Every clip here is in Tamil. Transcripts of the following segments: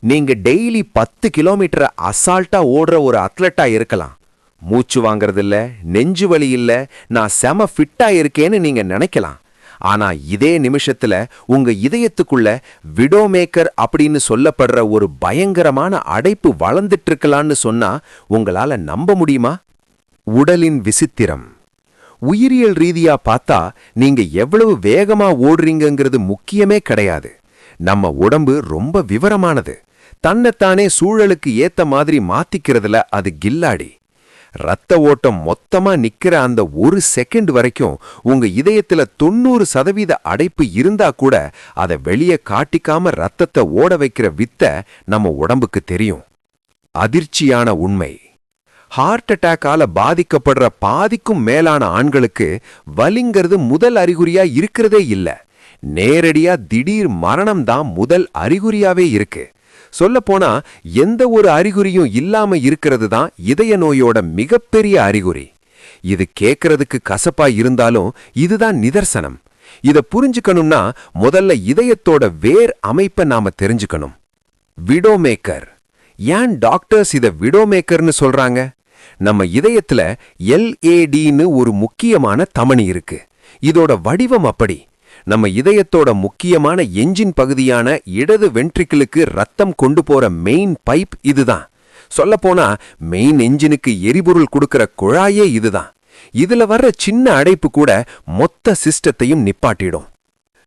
நீங்க டெய்லி பத்து கிலோமீட்டர் அசால்ட்டா ஓடுற ஒரு அத்லட்டா இருக்கலாம். மூச்சு வாங்கறது இல்ல நெஞ்சு வலி இல்ல நான் செம ஃபிட்டா இருக்கேன்னு நீங்க நினைக்கலாம். ஆனா இதே நிமிஷத்துல உங்க இதயத்துக்குள்ள விடோமேக்கர் அப்படின்னு சொல்லப்படுற ஒரு பயங்கரமான அடைப்பு வளர்ந்துட்டு இருக்கலான்னு சொன்னா உங்களால நம்ப முடியுமா? உடலின் விசித்திரம். உயிரியல் ரீதியா பார்த்தா நீங்க எவ்வளவு வேகமா ஓடுறீங்கங்கிறது முக்கியமே கிடையாது. நம்ம உடம்பு ரொம்ப விவரமானது. தன்னைத்தானே சூழலுக்கு ஏத்த மாதிரி மாத்திக்கிறதுல அது கில்லாடி. ரத்த ஓட்டம் மொத்தமா நிக்கிற அந்த ஒரு செகண்ட் வரைக்கும் உங்க இதயத்துல தொண்ணூறு சதவீத அடைப்பு இருந்தா கூட அதை வெளியே காட்டிக்காம ரத்தத்தை ஓட வைக்கிற வித்தை நம்ம உடம்புக்கு தெரியும். அதிர்ச்சியான உண்மை. ஹார்ட் அட்டாக்கால பாதிக்கப்படுற பாதிக்கும் மேலான ஆண்களுக்கு வலிங்கிறது முதல் அறிகுறியா இருக்கிறதே இல்ல. நேரடியா திடீர் மரணம் தான் முதல் அறிகுறியாவே இருக்கு. சொல்லப்போனா எந்த ஒரு அறிகுறியும் இல்லாம இருக்கிறது தான் இதய நோயோட மிகப்பெரிய அறிகுறி. இது கேட்கறதுக்கு கசப்பா இருந்தாலும் இதுதான் நிதர்சனம். இத புரிஞ்சுக்கணும்னா முதல்ல இதயத்தோட வேர் அமைப்பை நாம தெரிஞ்சுக்கணும். விடோமேக்கர். ஏன் டாக்டர்ஸ் இத விடோமேக்கர்னு சொல்றாங்க? நம்ம இதயத்துல எல்ஏடின்னு ஒரு முக்கியமான தமனி இருக்கு. இதோட வடிவம் அப்படி. நம்ம இதயத்தோட முக்கியமான என்ஜின் பகுதியான இடது வென்ட்ரிக்கிளுக்கு ரத்தம் கொண்டு போற மெயின் பைப் இதுதான். சொல்லப்போனா மெயின் என்ஜினுக்கு எரிபொருள் கொடுக்கிற குழாயே இதுதான். இதுல வர்ற சின்ன அடைப்பு கூட மொத்த சிஸ்டத்தையும் நிப்பாட்டிடும்.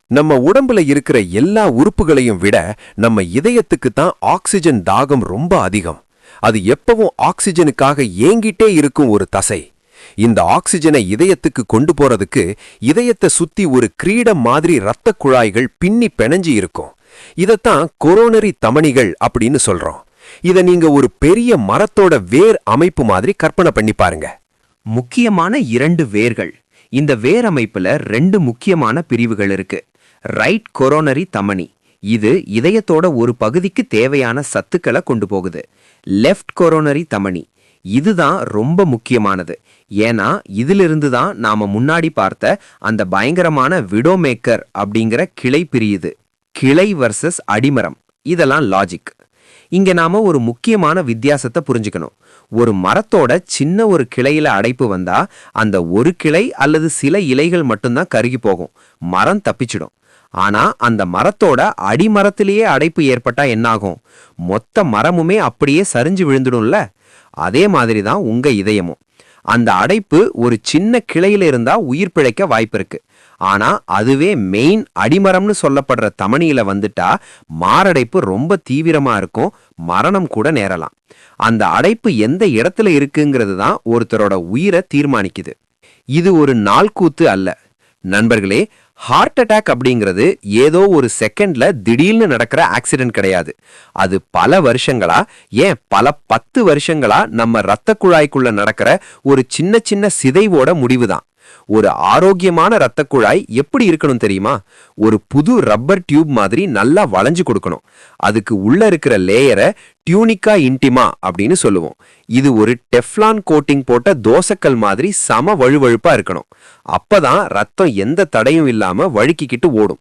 நம்ம உடம்புல இருக்கிற எல்லா உறுப்புகளையும் விட நம்ம இதயத்துக்கு தான் ஆக்சிஜன் தாகம் ரொம்ப அதிகம். அது எப்பவும் ஆக்சிஜனுக்காக ஏங்கிட்டே இருக்கும் ஒரு தசை. இந்த ஆக்சிஜனை இதயத்துக்கு கொண்டு போறதுக்கு இதயத்தை சுத்தி ஒரு கிரீடம் மாதிரி இரத்த குழாய்கள் பின்னி பிணைஞ்சு இருக்கும். இதத்தான் கொரோனரி தமனிகள் அப்படின்னு சொல்றோம். இத நீங்க ஒரு பெரிய மரத்தோட வேர் அமைப்பு மாதிரி கற்பனை பண்ணி பாருங்க. முக்கியமான இரண்டு வேர்கள். இந்த வேர் அமைப்புல ரெண்டு முக்கியமான பிரிவுகள் இருக்கு. ரைட் கொரோனரி தமனி. இது இதயத்தோட ஒரு பகுதிக்கு தேவையான சத்துக்களை கொண்டு போகுது. லெஃப்ட் கொரோனரி தமனி. இதுதான் ரொம்ப முக்கியமானது. ஏன்னா இதிலிருந்து தான் நாம முன்னாடி பார்த்த அந்த பயங்கரமான விடோமேக்கர் அப்படிங்கிற கிளை பிரியுது. கிளை வர்சஸ் அடிமரம். இதெல்லாம் லாஜிக் இங்க நாம ஒரு முக்கியமான வித்தியாசத்தை புரிஞ்சுக்கணும். ஒரு மரத்தோட சின்ன ஒரு கிளையில அடைப்பு வந்தா அந்த ஒரு கிளை அல்லது சில இலைகள் மட்டும்தான் கருகி போகும். மரம் தப்பிச்சிடும். ஆனா அந்த மரத்தோட அடிமரத்திலேயே அடைப்பு ஏற்பட்டா என்னாகும்? மொத்த மரமுமே அப்படியே சரிஞ்சு விழுந்துடும்ல? அதே மாதிரி தான் உங்க இதயமும். அந்த அடைப்பு ஒரு சின்ன கிளையில இருந்தா உயிர் பிழைக்க வாய்ப்பு இருக்கு. ஆனா அதுவே மெயின் அடிமரம்னு சொல்லப்படுற தமணியில வந்துட்டா மாரடைப்பு ரொம்ப தீவிரமா இருக்கும் மரணம் கூட நேரலாம். அந்த அடைப்பு எந்த இடத்துல இருக்குங்கிறது தான் ஒருத்தரோட உயிரை தீர்மானிக்குது. இது ஒரு நாள்கூத்து அல்ல. நண்பர்களே ஹார்ட் அட்டாக் அப்படிங்கிறது ஏதோ ஒரு செகண்ட்ல திடீர்னு நடக்கிற ஆக்சிடென்ட் கிடையாது. அது பல வருஷங்களா ஏன் பல பத்து வருஷங்களா நம்ம இரத்த குழாய்க்குள்ள நடக்கிற ஒரு சின்ன சின்ன சிதைவோட முடிவுதான். ஒரு ஆரோக்கியமான இரத்த குழாய் எப்படி இருக்கணும் தெரியுமா? ஒரு புது ரப்பர் டியூப் மாதிரி நல்லா வளைஞ்சு கொடுக்கணும். அதுக்கு உள்ள இருக்கிற லேயரை டியூனிக்கா இன்டிமா அப்படின்னு சொல்லுவோம். இது ஒரு டெஃப்லான் கோட்டிங் போட்ட தோசைக்கல் மாதிரி சம வழுவழுப்பா இருக்கணும். அப்பதான் ரத்தம் எந்த தடையும் இல்லாம வழுக்கிக்கிட்டு ஓடும்.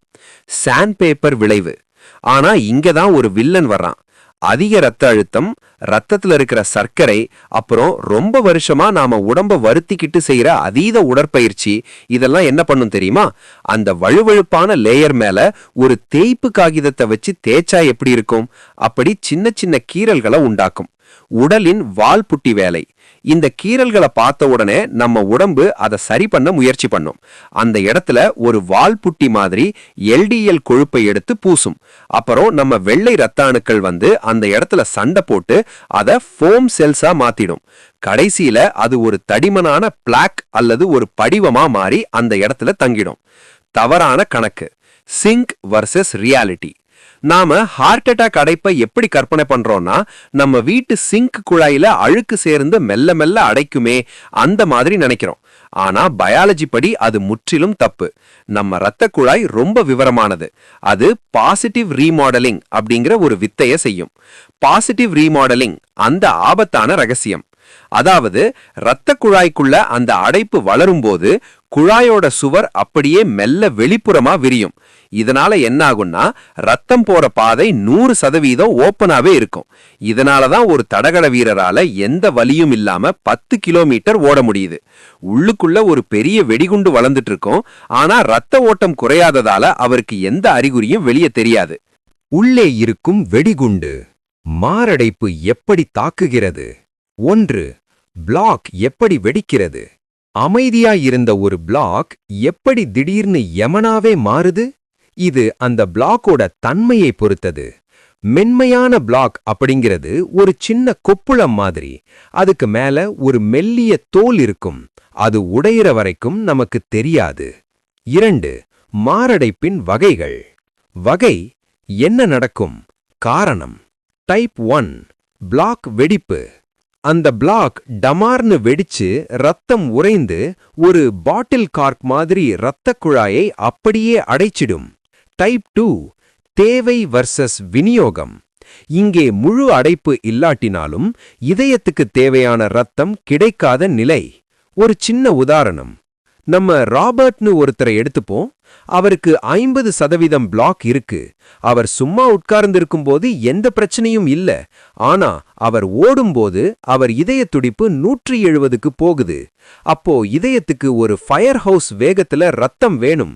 சாண்ட் பேப்பர் விளைவு. ஆனா இங்க தான் ஒரு வில்லன் வர்றான். அதிக ரத்த அழுத்தம் ரத்தத்துல இருக்கிற சர்க்கரை அப்புறம் ரொம்ப வருஷமா நாம உடம்ப வருத்திக்கிட்டு செய்யற அதீத உடற்பயிற்சி இதெல்லாம் என்ன பண்ணும் தெரியுமா? அந்த வழுவழுப்பான லேயர் மேல ஒரு தேய்ப்பு காகிதத்தை வச்சு தேய்ச்சா எப்படி இருக்கும்? அப்படி சின்ன சின்ன கீறல்களை உண்டாக்கும். உடலின் வால் புட்டி வேலை. இந்த கீறல்களை பார்த்த உடனே நம்ம உடம்பு அதை சரி பண்ண முயற்சி பண்ணும். அந்த இடத்துல ஒரு வால் புட்டி மாதிரி எல்டிஎல் கொழுப்பை எடுத்து பூசும். அப்புறம் நம்ம வெள்ளை ரத்த அணுக்கள் வந்து அந்த இடத்துல சண்டை போட்டு அதை ஃபோம் செல்ஸா மாத்திடும். கடைசியில அது ஒரு தடிமனான பிளாக் அல்லது ஒரு படிவமா மாறி அந்த இடத்துல தங்கிடும். தவறான கணக்கு. Think versus reality. நாம ஹார்ட் அட்டாக் அடைப்பை எப்படி கற்பனை பண்றோம்னா நம்ம வீட்டு சிங்க் குழாயில அழுக்கு சேர்ந்து மெல்ல மெல்ல அடைக்குமே அந்த மாதிரி நினைக்கிறோம். ஆனா பயாலஜி படி அது முற்றிலும் தப்பு. நம்ம இரத்த குழாய் ரொம்ப விவரமானது. அது பாசிட்டிவ் ரீமாடலிங் அப்படிங்கிற ஒரு வித்தைய செய்யும். பாசிட்டிவ் ரீமாடலிங் அந்த ஆபத்தான ரகசியம். அதாவது இரத்த குழாய்க்குள்ள அந்த அடைப்பு வளரும்போது குழாயோட சுவர் அப்படியே மெல்ல வெளிப்புறமா விரியும். இதனால என்ன ஆகும்னா ரத்தம் போற பாதை நூறு சதவீதம் ஓப்பனாவே இருக்கும். இதனால தான் ஒரு தடகள வீரரால எந்த வலியும் இல்லாம பத்து கிலோமீட்டர் ஓட முடியுது. உள்ளுக்குள்ள ஒரு பெரிய வெடிகுண்டு வளர்ந்துட்டு இருக்கும் ஆனா ரத்த ஓட்டம் குறையாததால அவருக்கு எந்த அறிகுறியும் வெளியே தெரியாது. உள்ளே இருக்கும் வெடிகுண்டு மாரடைப்பு எப்படி தாக்குகிறது? ஒன்று பிளாக் எப்படி வெடிக்கிறது? அமைதியாயிருந்த ஒரு பிளாக் எப்படி திடீர்னு யமனாவே மாறுது? இது அந்த பிளாக்கோட தன்மையை பொறுத்தது. மென்மையான பிளாக் அப்படிங்கிறது ஒரு சின்ன கொப்புளம் மாதிரி. அதுக்கு மேல ஒரு மெல்லிய தோல் இருக்கும். அது உடையிற வரைக்கும் நமக்கு தெரியாது. இரண்டு மாரடைப்பின் வகைகள். வகை என்ன நடக்கும்? காரணம். டைப் ஒன் பிளாக் வெடிப்பு. அந்த பிளாக் டமார்னு வெடிச்சு ரத்தம் உறைந்து ஒரு பாட்டில் கார்க் மாதிரி இரத்த குழாயை அப்படியே அடைச்சிடும். டைப் டூ தேவை வர்சஸ் விநியோகம். இங்கே முழு அடைப்பு இல்லாட்டினாலும் இதயத்துக்கு தேவையான ரத்தம் கிடைக்காத நிலை. ஒரு சின்ன உதாரணம். நம்ம ராபர்ட்னு ஒருத்தரை எடுத்துப்போம். அவருக்கு ஐம்பது சதவீதம் பிளாக் இருக்கு. அவர் சும்மா உட்கார்ந்திருக்கும்போது எந்த பிரச்சனையும் இல்ல. ஆனா அவர் ஓடும்போது அவர் இதய துடிப்பு நூற்றி எழுபதுக்கு போகுது. அப்போ இதயத்துக்கு ஒரு ஃபயர் ஹவுஸ் வேகத்துல ரத்தம் வேணும்.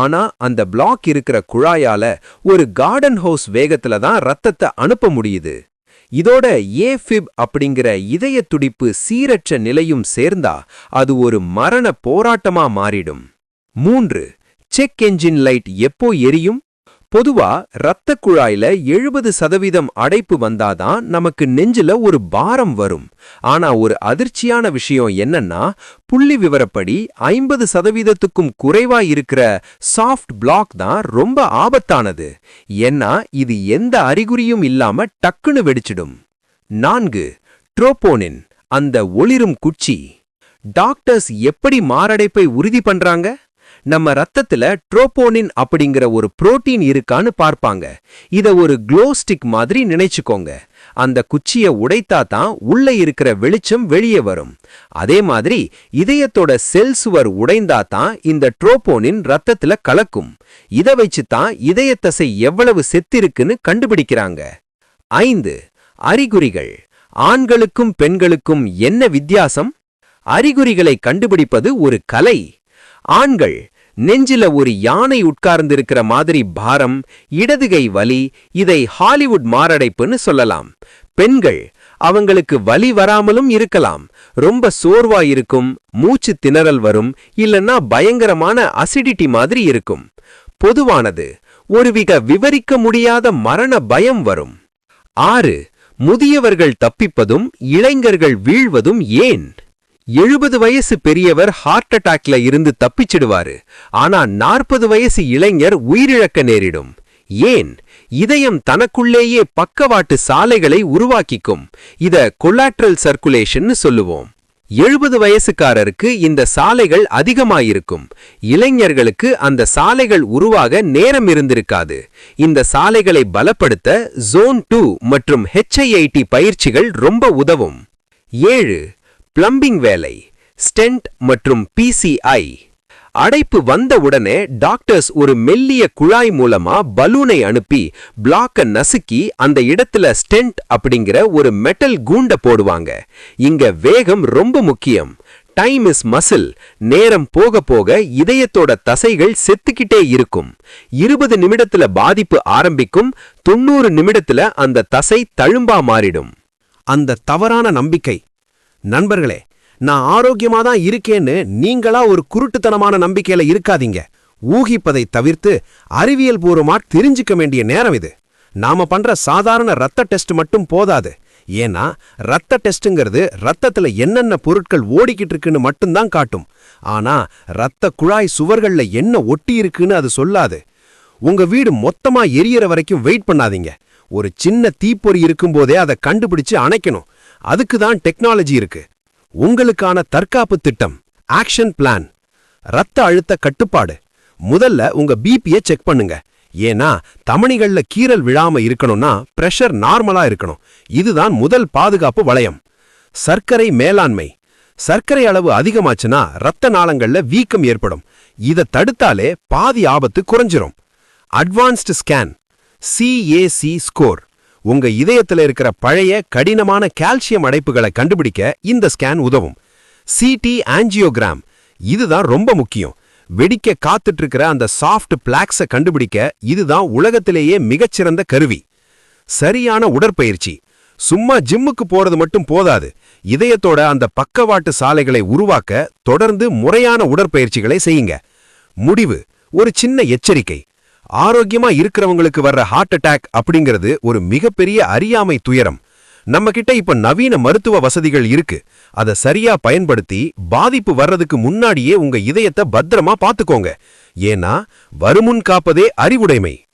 ஆனா அந்த பிளாக் இருக்கிற குழாயால ஒரு கார்டன் ஹவுஸ் வேகத்துல தான் ரத்தத்தை அனுப்ப முடியுது. இதோட ஏஃபிப் அப்படிங்கிற இதய துடிப்பு சீரற்ற நிலையும் சேர்ந்தா அது ஒரு மரண போராட்டமா மாறிடும். மூன்று செக் என்ஜின் லைட் எப்போ எரியும்? பொதுவா இரத்தக் குழாயில எழுபது சதவீதம் அடைப்பு வந்தாதான் நமக்கு நெஞ்சில ஒரு பாரம் வரும். ஆனா ஒரு அதிர்ச்சியான விஷயம் என்னன்னா புள்ளி விவரப்படி ஐம்பது சதவீதத்துக்கும் குறைவா இருக்கிற சாஃப்ட் பிளாக் தான் ரொம்ப ஆபத்தானது. ஏன்னா இது எந்த அறிகுறியும் இல்லாம டக்குன்னு வெடிச்சிடும். நான்கு ட்ரோபோனின் அந்த ஒளிரும் குச்சி. டாக்டர்ஸ் எப்படி மாரடைப்பை உறுதி பண்றாங்க? நம்ம ரத்தத்துல ட்ரோபோனின் அப்படிங்கிற ஒரு புரோட்டீன் இருக்கான்னு பார்ப்பாங்க. இத ஒரு க்ளோ ஸ்டிக் மாதிரி நினைச்சுக்கோங்க. அந்த குச்சியை உடைத்தா தான் உள்ள இருக்கிற வெளிச்சம் வெளியே வரும். அதே மாதிரி இதயத்தோட செல் சுவர் உடைந்தா தான் இந்த ட்ரோபோனின் ரத்தத்துல கலக்கும். இத வச்சு தான் இதயத்தசை எவ்வளவு செத்திருக்குன்னு கண்டுபிடிக்கிறாங்க. ஐந்து அறிகுறிகள். ஆண்களுக்கும் பெண்களுக்கும் என்ன வித்தியாசம்? அறிகுறிகளை கண்டுபிடிப்பது ஒரு கலை. ஆண்கள் நெஞ்சில ஒரு யானை உட்கார்ந்திருக்கிற மாதிரி பாரம் இடதுகை வலி இதை ஹாலிவுட் மாரடைப்புன்னு சொல்லலாம். பெண்கள் அவங்களுக்கு வலி வராமலும் இருக்கலாம். ரொம்ப சோர்வா இருக்கும் மூச்சு திணறல் வரும் இல்லைன்னா பயங்கரமான அசிடிட்டி மாதிரி இருக்கும். பொதுவானது ஒருவித விவரிக்க முடியாத மரண பயம் வரும். ஆறு முதியவர்கள் தப்பிப்பதும் இளைஞர்கள் வீழ்வதும் ஏன்? எழுபது வயசு பெரியவர் ஹார்ட் அட்டாக்ல இருந்து தப்பிச்சிடுவாரு. ஆனா நாற்பது வயசு இளைஞர் உயிரிழக்க நேரிடும். ஏன்? இதயம் தனக்குள்ளேயே பக்கவாட்டு சாலைகளை உருவாக்கிக்கும். இத கொலாட்ரல் சர்க்குலேஷன் சொல்லுவோம். எழுபது வயசுக்காரருக்கு இந்த சாலைகள் அதிகமாயிருக்கும். இளைஞர்களுக்கு அந்த சாலைகள் உருவாக நேரம் இருந்திருக்காது. இந்த சாலைகளை பலப்படுத்த ஜோன் டூ மற்றும் ஹெச்ஐஐடி பயிற்சிகள் ரொம்ப உதவும். ஏழு பிளம்பிங் வேலை ஸ்டென்ட் மற்றும் பிசிஐ அடைப்பு வந்த உடனே டாக்டர்ஸ் ஒரு மெல்லிய குழாய் மூலமா பலூனை அனுப்பி பிளாக்க நசுக்கி அந்த இடத்துல ஸ்டென்ட் அப்படிங்கிற ஒரு மெட்டல் கூண்ட போடுவாங்க. இங்க வேகம் ரொம்ப முக்கியம். டைம் இஸ் மசில் நேரம் போக போக இதயத்தோட தசைகள் செத்துக்கிட்டே இருக்கும். இருபது நிமிடத்துல பாதிப்பு ஆரம்பிக்கும் தொண்ணூறு நிமிடத்துல அந்த தசை தழும்பா மாறிடும். அந்த தவறான நம்பிக்கை நண்பர்களே நான் ஆரோக்கியமா தான் இருக்கேன்னு நீங்களா ஒரு குருட்டுத்தனமான நம்பிக்கையில இருக்காதீங்க. ஊகிப்பதை தவிர்த்து அறிவியல் பூர்வமா தெரிஞ்சுக்க வேண்டிய நேரம் இது. நாம பண்ற சாதாரண ரத்த டெஸ்ட் மட்டும் போதாது. ஏன்னா ரத்த டெஸ்ட்டுங்கிறது ரத்தத்துல என்னென்ன பொருட்கள் ஓடிக்கிட்டு இருக்குன்னு மட்டும்தான் காட்டும். ஆனா ரத்த குழாய் சுவர்கள்ல என்ன ஒட்டி இருக்குன்னு அது சொல்லாது. உங்க வீடு மொத்தமா எரியற வரைக்கும் வெயிட் பண்ணாதீங்க. ஒரு சின்ன தீப்பொறி இருக்கும்போதே அதை கண்டுபிடிச்சு அணைக்கணும். அதுக்கு தான் டெக்னாலஜி இருக்கு. உங்களுக்கான தற்காப்பு திட்டம் ஆக்ஷன் பிளான் ரத்த அழுத்த கட்டுப்பாடு முதல்ல உங்க பிபியை செக் பண்ணுங்க. ஏன்னா தமணிகள்ல கீறல் விழாம இருக்கணும்னா பிரஷர் நார்மலா இருக்கணும். இதுதான் முதல் பாதுகாப்பு வளையம். சர்க்கரை மேலாண்மை. சர்க்கரை அளவு அதிகமாச்சுன்னா ரத்த நாளங்கள்ல வீக்கம் ஏற்படும். இத தடுத்தாலே பாதி ஆபத்து குறைஞ்சிரும். அட்வான்ஸ்டு ஸ்கேன் சிஏசி ஸ்கோர் உங்க இதயத்துல இருக்கிற பழைய கடினமான கால்சியம் அடைப்புகளை கண்டுபிடிக்க இந்த ஸ்கேன் உதவும். சிடி ஆஞ்சியோகிராம் இதுதான் ரொம்ப முக்கியம். வெடிக்க காத்துட்டு இருக்கிற அந்த சாஃப்ட் பிளாக்ஸை கண்டுபிடிக்க இதுதான் உலகத்திலேயே மிகச்சிறந்த கருவி. சரியான உடற்பயிற்சி. சும்மா ஜிம்முக்கு போறது மட்டும் போதாது. இதயத்தோட அந்த பக்கவாட்டு சாலைகளை உருவாக்க தொடர்ந்து முறையான உடற்பயிற்சிகளை செய்யுங்க. முடிவு. ஒரு சின்ன எச்சரிக்கை. ஆரோக்கியமா இருக்கிறவங்களுக்கு வர்ற ஹார்ட் அட்டாக் அப்படிங்கிறது ஒரு மிகப்பெரிய அறியாமை துயரம். நம்ம கிட்ட இப்ப நவீன மருத்துவ வசதிகள் இருக்கு. அதை சரியா பயன்படுத்தி பாதிப்பு வர்றதுக்கு முன்னாடியே உங்க இதயத்தை பத்திரமா பாத்துக்கோங்க ஏன்னா வருமுன் காப்பதே அறிவுடைமை.